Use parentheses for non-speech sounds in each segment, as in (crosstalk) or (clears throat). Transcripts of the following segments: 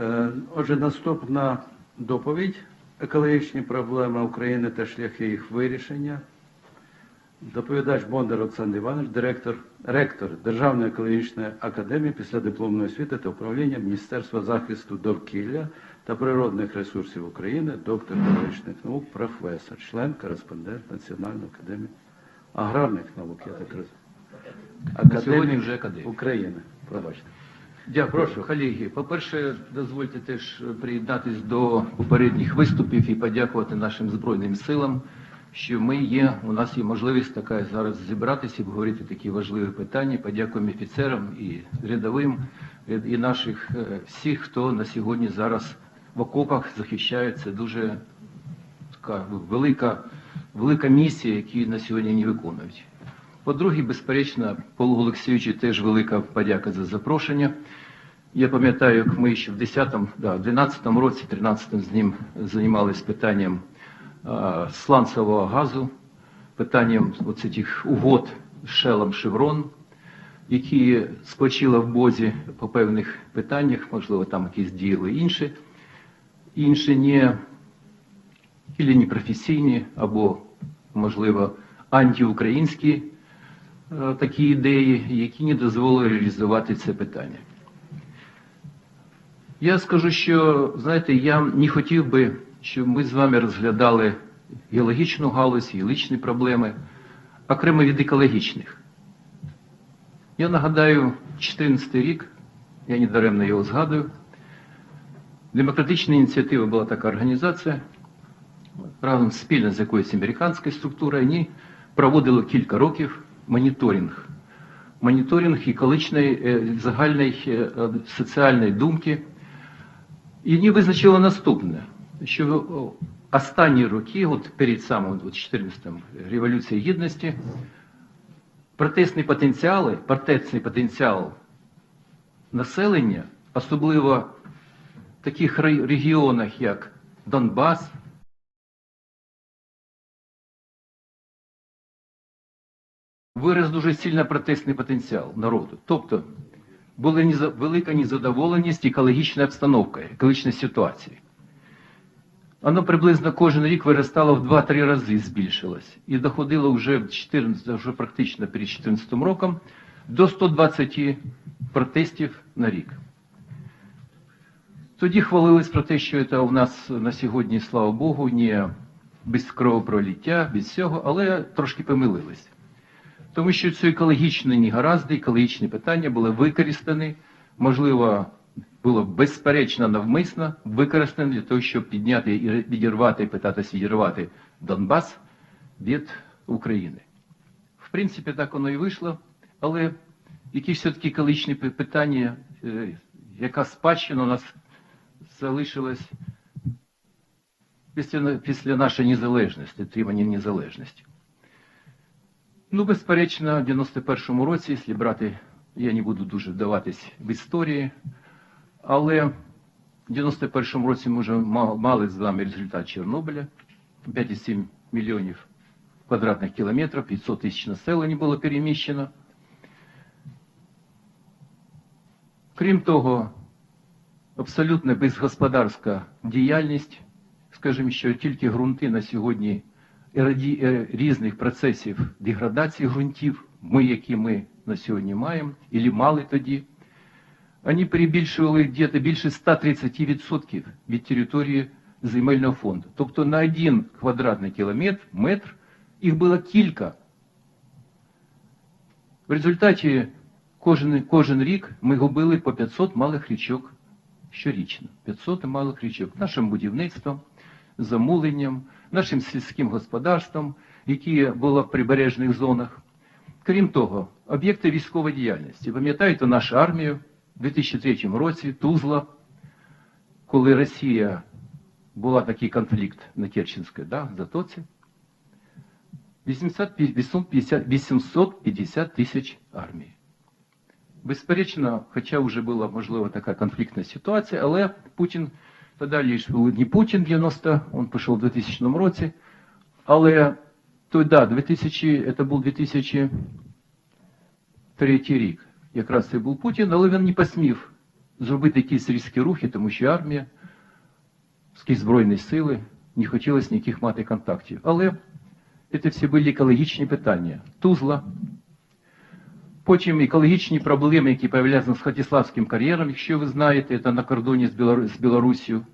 Е, Отже, наступна доповідь екологічні проблеми України та шляхи їх вирішення. Доповідач Бондар Олександр Іванович, директор, ректор Державної екологічної академії післядипломної освіти та управління Міністерства захисту довкілля та природних ресурсів України, доктор екологічних наук, професор, член, кореспондент Національної академії аграрних наук, я так розумію. Сьогодні вже. України. Пробачте. Дякую, колеги. По-перше, дозвольте теж приєднатись до попередніх виступів і подякувати нашим Збройним силам, що ми є, у нас є можливість така зараз зібратися і обговорити такі важливі питання. Подякуємо офіцерам і рядовим, і наших е, всіх, хто на сьогодні зараз в окопах захищає. Дуже така велика, велика місія, яку на сьогодні не виконують. По-друге, безперечно, Павлу Олексійовичу теж велика подяка за запрошення. Я пам'ятаю, як ми ще в 10-му, да, в 12-му році, 13-му з ним займалися питанням а, сланцевого газу, питанням оцих угод з Шелом Шеврон, які спочили в Бозі по певних питаннях, можливо, там якісь діяли інші, інші не, або непрофесійні, або, можливо, антиукраїнські такі ідеї, які не дозволили реалізувати це питання. Я скажу, що, знаєте, я не хотів би, щоб ми з вами розглядали геологічну галузь, геологічні проблеми, окремо від екологічних. Я нагадаю, 2014 рік, я недаремно його згадую, демократична ініціатива була така організація, разом спільно з якоюсь американською структурою, вони проводили кілька років моніторинг. Моніторинг екологічної е, загальної е, соціальної думки. І вони визначили наступне, що о, останні роки, от перед самим 14-м Революцією Гідності, протестні потенціали, протестний потенціал населення, особливо в таких регіонах, як Донбас, вираз дуже сильно протестний потенціал народу. Тобто була велика незадоволеність екологічною обстановкою, екологічною ситуацією. Воно приблизно кожен рік виростало в 2-3 рази збільшилось і доходило вже в 14, вже практично перед 2014 роком до 120 протестів на рік. Тоді хвалились про те, що це у нас на сьогодні, слава Богу, не без кровопроліття, без всього, але трошки помилились. Тому що ці екологічні негаразди, екологічні питання були використані, можливо, було безперечно навмисно використані для того, щоб підняти і відірвати, питатися відірвати Донбас від України. В принципі, так воно і вийшло, але якісь все-таки екологічні питання, е, яка спадщина у нас залишилась після, після нашої незалежності, отримання незалежності. Ну, безперечно, в 91-му році, якщо брати, я не буду дуже вдаватись в історії, але в 91-му році ми вже ма- мали з вами результат Чорнобиля. 5,7 мільйонів квадратних кілометрів, 500 тисяч населення було переміщено. Крім того, абсолютно безгосподарська діяльність, скажімо, що тільки ґрунти на сьогодні різних процесів деградації ґрунтів, ми, які ми на сьогодні маємо, і мали тоді, вони перебільшували где-то більше 130% від території земельного фонду. Тобто на один квадратний кілометр, метр, їх було кілька. В результаті кожен, кожен рік ми губили по 500 малих річок щорічно. 500 малих річок нашим будівництвом, замуленням, нашим сільським господарством, які було в прибережних зонах. Крім того, об'єкти військової діяльності. Пам'ятаєте нашу армію у 2003 році, Тузла, коли Росія була такий конфлікт на Керченській да, затоці, 850 850 тисяч армії. Безперечно, хоча вже була можливо така конфліктна ситуація, але Путін ж був не Путін 90, він пішов у 2000 році, але то да, 2000, це був 2003 рік. Якраз це був Путін, але він не посмів зробити якісь різкі рухи, тому що армія, скрізь Збройні сили, не хотілося ніяких мати контактів. Але це всі були екологічні питання. Тузла, Потім екологічні проблеми, які пов'язані з Хатіславським кар'єром, якщо ви знаєте, це на кордоні з, Білору... з Білоруссю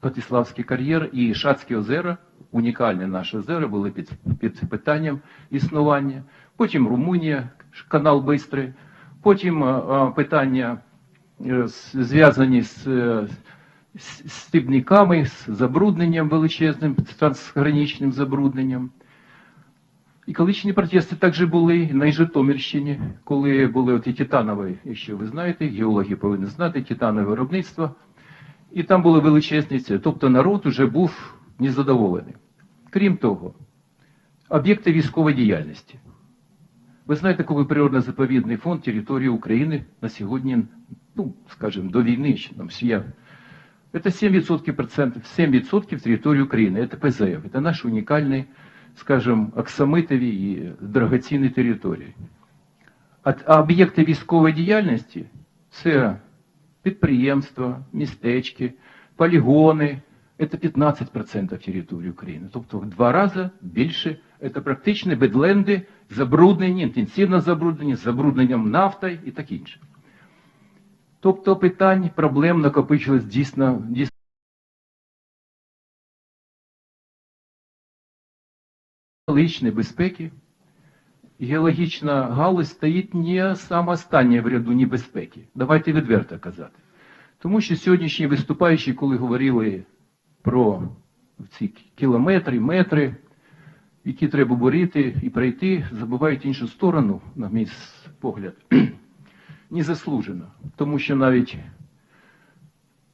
Хатіславський кар'єр і Шацькі озера, унікальні наші озера, були під, під питанням існування. Потім Румунія, канал Бистрий, потім а, а, питання е, зв'язані з, е, з стібниками, з забрудненням величезним, з трансграничним забрудненням. Екологічні протести також були на Житомирщині, коли були от і титанові, якщо ви знаєте, геологи повинні знати, титанове виробництво. І там були величезні ці. Тобто народ вже був незадоволений. Крім того, об'єкти військової діяльності. Ви знаєте, коли природно-заповідний фонд території України на сьогодні, ну, скажімо, до війни, ще там всі. Это 7%, процентов, 7% территории Украины. Это ПЗФ. Это наши уникальные, скажем, оксамитові і дорогоцінні території. А, об'єкти військової діяльності це підприємства, містечки, полігони. Це 15% території України. Тобто в два рази більше. Це практично бедленди, забруднені, інтенсивно забруднені, з забрудненням нафтою і таке інше. Тобто питань, проблем накопичилось дійсно, дійсно. Геологічної безпеки. Геологічна галузь стоїть не саме в ряду небезпеки. Давайте відверто казати. Тому що сьогоднішні виступаючі, коли говорили про ці кілометри, метри, які треба борити і пройти, забувають іншу сторону, на мій погляд (clears throat) незаслужено, тому що навіть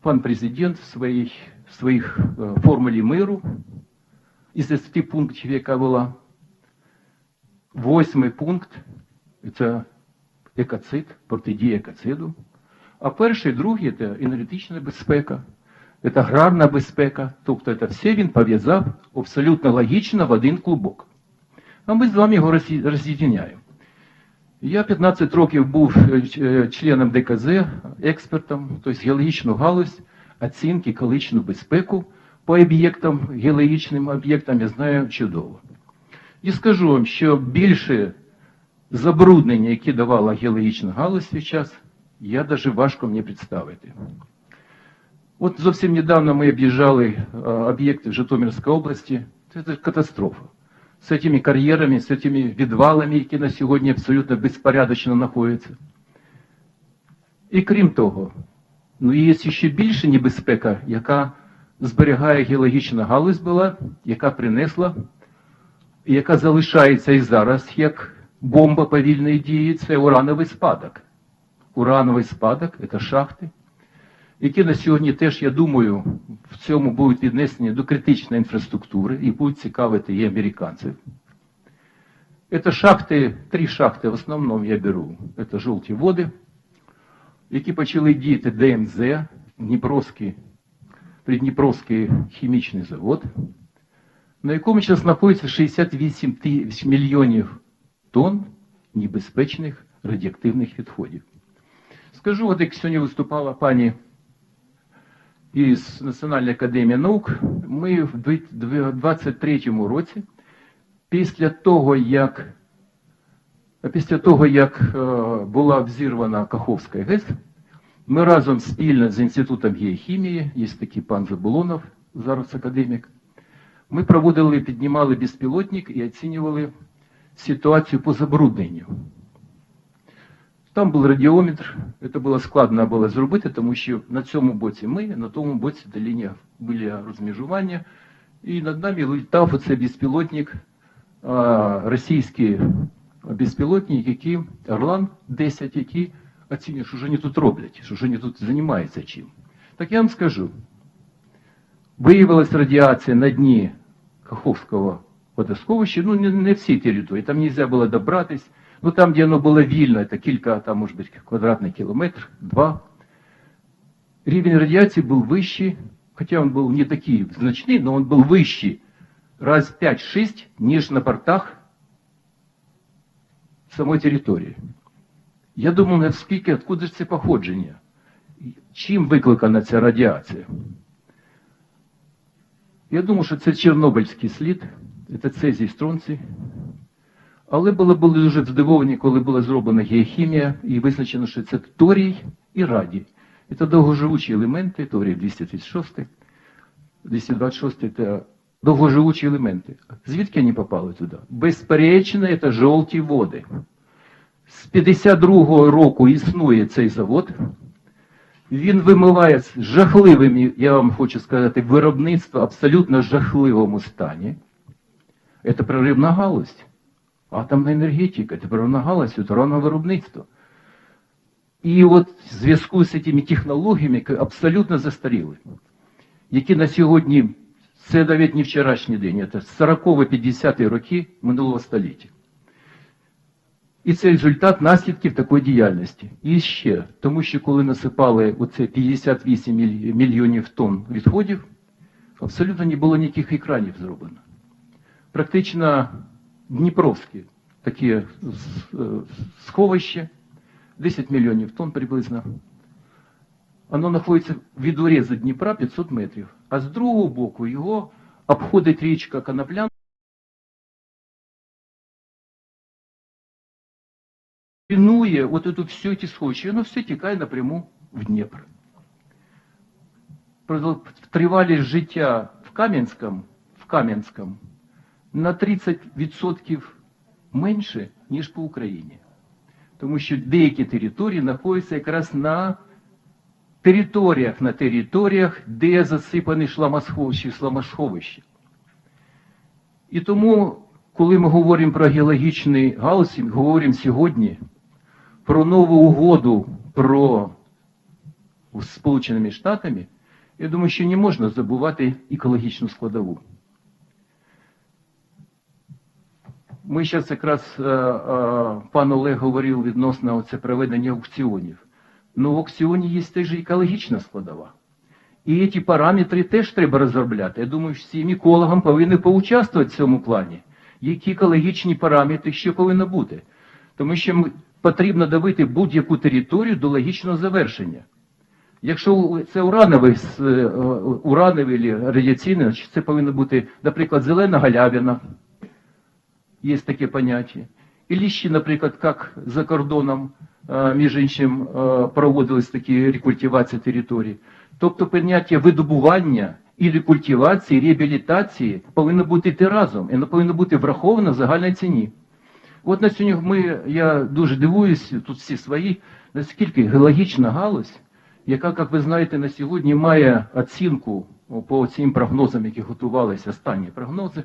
пан президент в своїй, в своїх е, формулі миру із 10 пунктів, яка була, восьмий пункт це екоцид, протидія екоциду, а перший, другий це енергетична безпека, це аграрна безпека, тобто це все він пов'язав абсолютно логічно в один клубок. А ми з вами його роз'ї- Я 15 років був е, е, членом ДКЗ, експертом, тобто геологічну галузь, оцінки, екологічну безпеку по об'єктам, геологічним об'єктам я знаю чудово. І скажу вам, що більше забруднення, які давала геологічна галузь свій час, я навіть важко мені представити. От зовсім недавно ми об'їжджали об'єкти в Житомирській області. Це катастрофа с этими кар'єрами, з этими відвалами, які на сьогодні абсолютно безпорядочно знаходяться. І крім того, ну є ще більша небезпека, яка зберігає геологічна галузь була, яка принесла, яка залишається і зараз як бомба повільної дії, це урановий спадок. Урановий спадок це шахти, які на сьогодні теж, я думаю, в цьому будуть віднесені до критичної інфраструктури і будуть цікавити і американців. Это шахти, три шахти в основному я беру. Це жовті води, які почали діяти ДМЗ, Дніпровський, Придніпровський хімічний завод, на якому зараз знаходиться 68 тисяч мільйонів тонн небезпечних радіоактивних відходів. Скажу, от як сьогодні виступала пані із Національної академії наук, ми в 2023 році, після того, як, після того, як е, була взірвана Каховська ГЕС, ми разом спільно з Інститутом геохімії, є такий пан Заболонов, зараз академік, ми проводили, піднімали безпілотник і оцінювали ситуацію по забрудненню. Там був радіометр, це було складно було зробити, тому що на цьому боці ми, на тому боці де лінія були розмежування, і над нами літав оцей безпілотник, російський безпілотник, який Орлан 10, який оцінює, що ж вони тут роблять, що ж вони тут займаються чим. Так я вам скажу, виявилась радіація на дні Каховського водосховища, ну не, не всій території, там не можна було добратись, ну там, де воно було вільно, це кілька, там, може бути, квадратний кілометр, два. Рівень радіації був вищий, хоча він був не такий значний, но він був вищий раз 5-6, ніж на портах самої території. Я думав, наскільки, откуда ж це походження? Чим викликана ця радіація? Я думаю, що це Чорнобильський слід, це цезій стронцій. Але були, були дуже здивовані, коли була зроблена геохімія і визначено, що це торій і радій. Це довгоживучі елементи, торій 236, 226 це довгоживучі елементи. Звідки вони попали туди? Безперечно, це жовті води. З 52-го року існує цей завод. Він вимиває з жахливим, я вам хочу сказати, виробництво абсолютно жахливому стані. Це проривна галузь. Атомна енергетика, це проривна галузь, уранне виробництво. І от в зв'язку з цими технологіями, які абсолютно застаріли, які на сьогодні, це навіть не вчорашній день, це 40-50 роки минулого століття. І це результат наслідків такої діяльності. І ще, тому що коли насипали оце 58 мільйонів тонн відходів, абсолютно не було ніяких екранів зроблено. Практично Дніпровське таке е, сховище, 10 мільйонів тонн приблизно. Воно знаходиться від урезу Дніпра 500 метрів, а з другого боку його обходить річка Коноплян. Пінує от эту всю ці схочі, воно все тікає напряму в Дніпр. Тривалість життя в Кам'янському, в Кам'янському на 30% менше, ніж по Україні. Тому що деякі території знаходяться якраз на територіях, на територіях, де засипані шламосховища, шламосховища. І тому, коли ми говоримо про геологічний галузь, говоримо сьогодні про нову угоду про з Сполученими Штатами, я думаю, що не можна забувати екологічну складову. Ми зараз якраз пан Олег говорив відносно це проведення аукціонів. Ну, в аукціоні є теж екологічна складова. І ці параметри теж треба розробляти. Я думаю, що всім екологам повинні поучаствувати в цьому плані. Які екологічні параметри, що повинно бути. Тому що потрібно давити будь-яку територію до логічного завершення. Якщо це урановий, е, урановий або радіаційний, це повинно бути, наприклад, зелена галявина, є таке поняття. І ще, наприклад, як за кордоном, е, між іншим, е, проводились такі рекультивації територій. Тобто поняття видобування і рекультивації, реабілітації повинно бути йти разом, і воно повинно бути враховано в загальній ціні. От на сьогодні ми, я дуже дивуюсь, тут всі свої, наскільки геологічна галузь, яка, як ви знаєте, на сьогодні має оцінку по цим прогнозам, які готувалися, останні прогнози,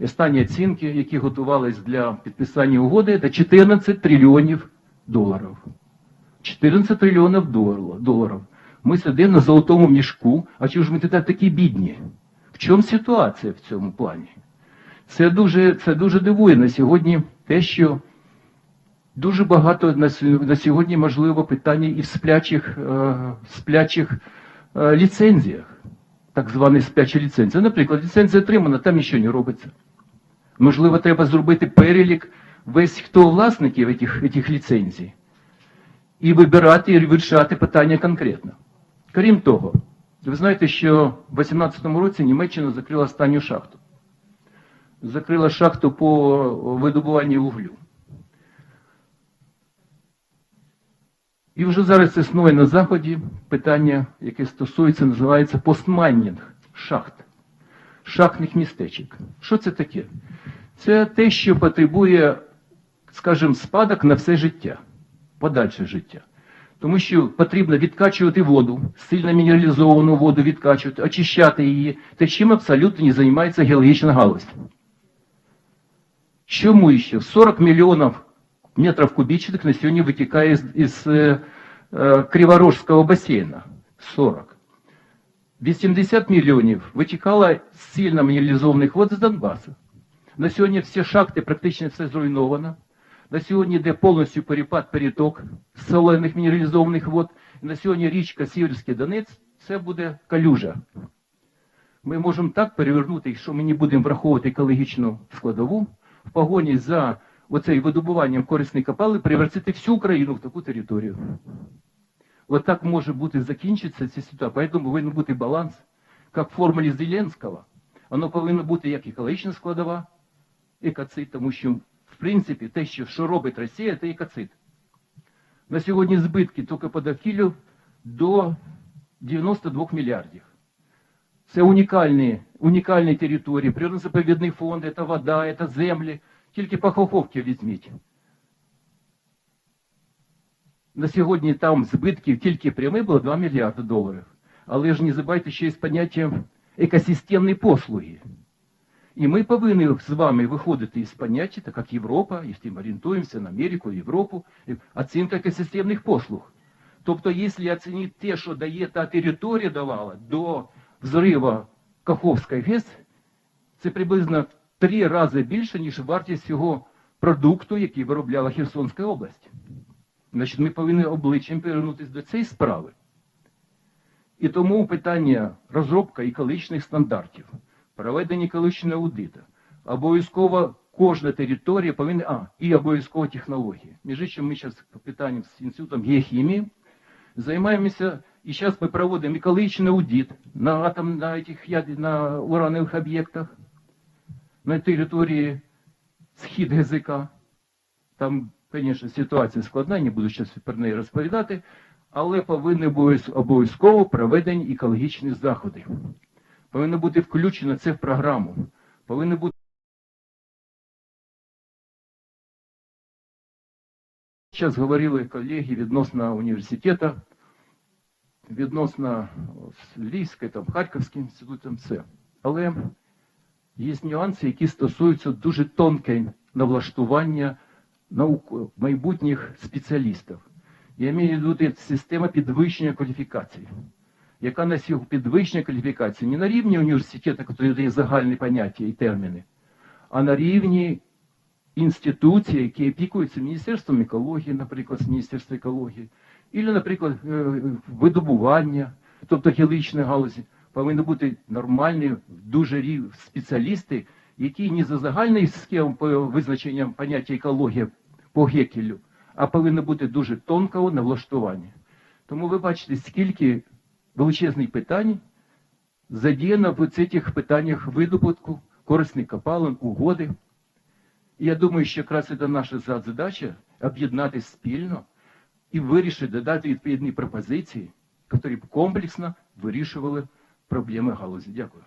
останні оцінки, які готувалися для підписання угоди, це 14 трильйонів доларів. 14 трильйонів доларів. Ми сидимо на золотому мішку, а чого ж ми тоді такі бідні? В чому ситуація в цьому плані? Це дуже, це дуже дивує на сьогодні те, що дуже багато на, сьогодні можливо питання і в сплячих, е, сплячих е, ліцензіях, так звані сплячі ліцензії. Наприклад, ліцензія отримана, там нічого не робиться. Можливо, треба зробити перелік весь хто власників цих, цих ліцензій і вибирати і вирішати питання конкретно. Крім того, ви знаєте, що в 2018 році Німеччина закрила останню шахту. Закрила шахту по видобуванню вуглю. І вже зараз існує на Заході питання, яке стосується, називається постмайнінг шахт, шахтних містечок. Що це таке? Це те, що потребує, скажімо, спадок на все життя, подальше життя. Тому що потрібно відкачувати воду, сильно мінералізовану воду відкачувати, очищати її, те, чим абсолютно не займається геологічна галузь. Чому ще? 40 мільйонів метрів кубічних на сьогодні витікає із, із е, е, Криворожського басейна. 40. 80 мільйонів витікало з сильно мінералізованих вод з Донбасу. На сьогодні всі шахти практично все зруйновано. На сьогодні йде повністю перепад переток солених мінералізованих вод. На сьогодні річка Сіверський Донець це буде калюжа. Ми можемо так перевернути, якщо ми не будемо враховувати екологічну складову, в погоні за оцей видобуванням корисної копали, превратити всю Україну в таку територію. Вот так може бути закінчиться ця ситуація. Поэтому повинен бути баланс, як в формулі Зеленського. Воно повинно бути як екологічна складова, екоцид, тому що, в принципі, те, що робить Росія, це екоцид. На сьогодні збитки тільки по довкіллю до 92 мільярдів. Це унікальні, унікальні території, природно-заповідний фонд, це вода, це землі. Тільки по Хоховці візьміть. На сьогодні там збитків тільки прямі було 2 мільярди доларів. Але ж не забувайте, що є поняття екосистемної послуги. І ми повинні з вами виходити із поняття, так як Європа, і тим орієнтуємося на Америку, Європу, і оцінка екосистемних послуг. Тобто, якщо оцінити те, що дає та територія давала до взриву Каховської ГЕС, це приблизно три рази більше, ніж вартість цього продукту, який виробляла Херсонська область. Значить, ми повинні обличчям повернутися до цієї справи. І тому питання розробка екологічних стандартів, проведення екологічного аудиту, обов'язково кожна територія повинна, а, і обов'язково технології. Між іншим, ми зараз питанням з інститутом геохімії займаємося, і зараз ми проводимо екологічний аудит на атом, на, этих, яд- на уранових об'єктах, на території схід ГЗК. Там, звісно, ситуація складна, не буду зараз про неї розповідати, але повинні обов'яз- обов'язково проведені екологічні заходи. Повинно бути включено це в програму. Повинно бути Зараз говорили колеги відносно університету, відносно Львівської, там, Харківським інститутом, все. Але є нюанси, які стосуються дуже тонке налаштування наук, майбутніх спеціалістів. Я маю виду система підвищення кваліфікації, яка на сьогодні підвищення кваліфікації не на рівні університету, який дає загальні поняття і терміни, а на рівні інституції, які опікуються Міністерством екології, наприклад, з Міністерства екології, і, наприклад, е, видобування, тобто геологічної галузі, повинні бути нормальні, дуже рів спеціалісти, які не за загальний схем визначенням поняття екологія по Гекелю, а повинно бути дуже тонкого на влаштування. Тому ви бачите, скільки величезних питань задіяно в цих питаннях видобутку, корисних копалин, угоди. І я думаю, що якраз це наша задача об'єднатися спільно і вирішить додати відповідні пропозиції, які б комплексно вирішували проблеми галузі. Дякую.